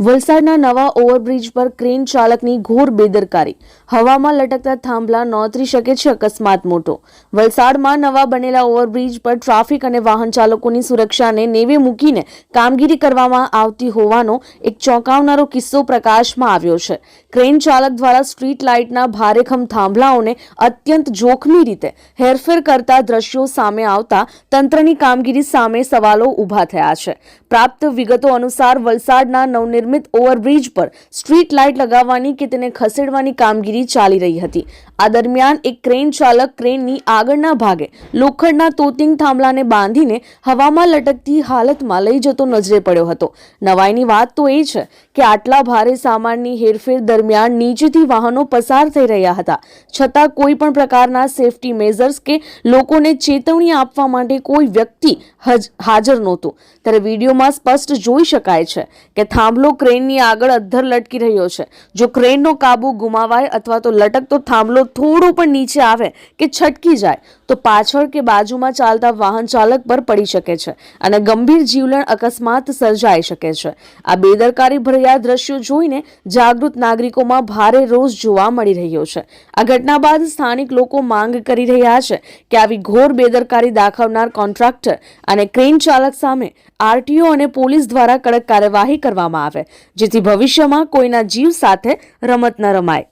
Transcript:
વલસાડના નવા ઓવરબ્રિજ પર ક્રેન ચાલકની ઘોર બેદરકારી. હવામાં લટકતા થાંભલા નોતરી શકે છે અકસ્માત મોટો. વલસાડમાં નવા બનેલા ઓવરબ્રિજ પર ટ્રાફિક અને વાહન ચાલકોની સુરક્ષાને નેવે મૂકીને કામગીરી કરવામાં આવતી હોવાનો એક ચોંકાવનારો કિસ્સો પ્રકાશમાં આવ્યો છે. ક્રેન ચાલક દ્વારા સ્ટ્રીટ લાઇટના ભારેખમ થાંભલાઓને અત્યંત જોખમી રીતે હેરફેર કરતા દ્રશ્યો સામે આવતા તંત્રની કામગીરી સામે સવાલો ઊભા થયા છે. પ્રાપ્ત વિગતો અનુસાર વલસાડના નવનિર્મિત ઓવરબ્રિજ પર સ્ટ્રીટ લાઇટ લગાવવાની કે તેને ખસેડવાની કામગીરી ચાલી રહી હતી. આ દરમિયાન એક ક્રેન ચાલક ક્રેનની આગળના ભાગે લોખંડના તોતિંગ થાંભલાને બાંધીને હવામાં લટકતી હાલતમાં લઈ જતો નજરે પડ્યો હતો. નવાઈની વાત તો એ છે કે આટલા ભારે સામાનની હેરફેર દરમિયાન નીચેથી વાહનો પસાર થઈ રહ્યા હતા. છતાં કોઈ પણ પ્રકારના સેફટી મેઝર્સ કે લોકોને ચેતવણી આપવા માટે કોઈ વ્યક્તિ હજ- હાજર નહોતું. ત્યારે વિડીયોમાં સ્પષ્ટ જોઈ શકાય છે કે થાંભલો ક્રેનની આગળ અધ્ધર લટકી રહ્યો છે. જો ક્રેનનો કાબુ ગુમાવાય અથવા તો લટકતો થાંભલો થોડો પણ નીચે આવે કે છટકી જાય, તો પાછળ કે બાજુમાં ચાલતા વાહન ચાલક પર પડી શકે છે અને ગંભીર જીવલેણ અકસ્માત સર્જાઈ શકે છે. આ બેદરકારી ભર્યા દ્રશ્યો જોઈને જાગૃત નાગરિકોમાં ભારે રોષ જોવા મળી રહ્યો છે. આ ઘટના બાદ સ્થાનિક લોકો માંગ કરી રહ્યા છે કે આવી ઘોર બેદરકારી દાખવનાર કોન્ટ્રાક્ટર અને ક્રેન ચાલક સામે આરટીઓ અને પોલીસ દ્વારા કડક કાર્યવાહી કરવામાં આવે, જેથી ભવિષ્યમાં કોઈના જીવ સાથે રમત ન રમાય.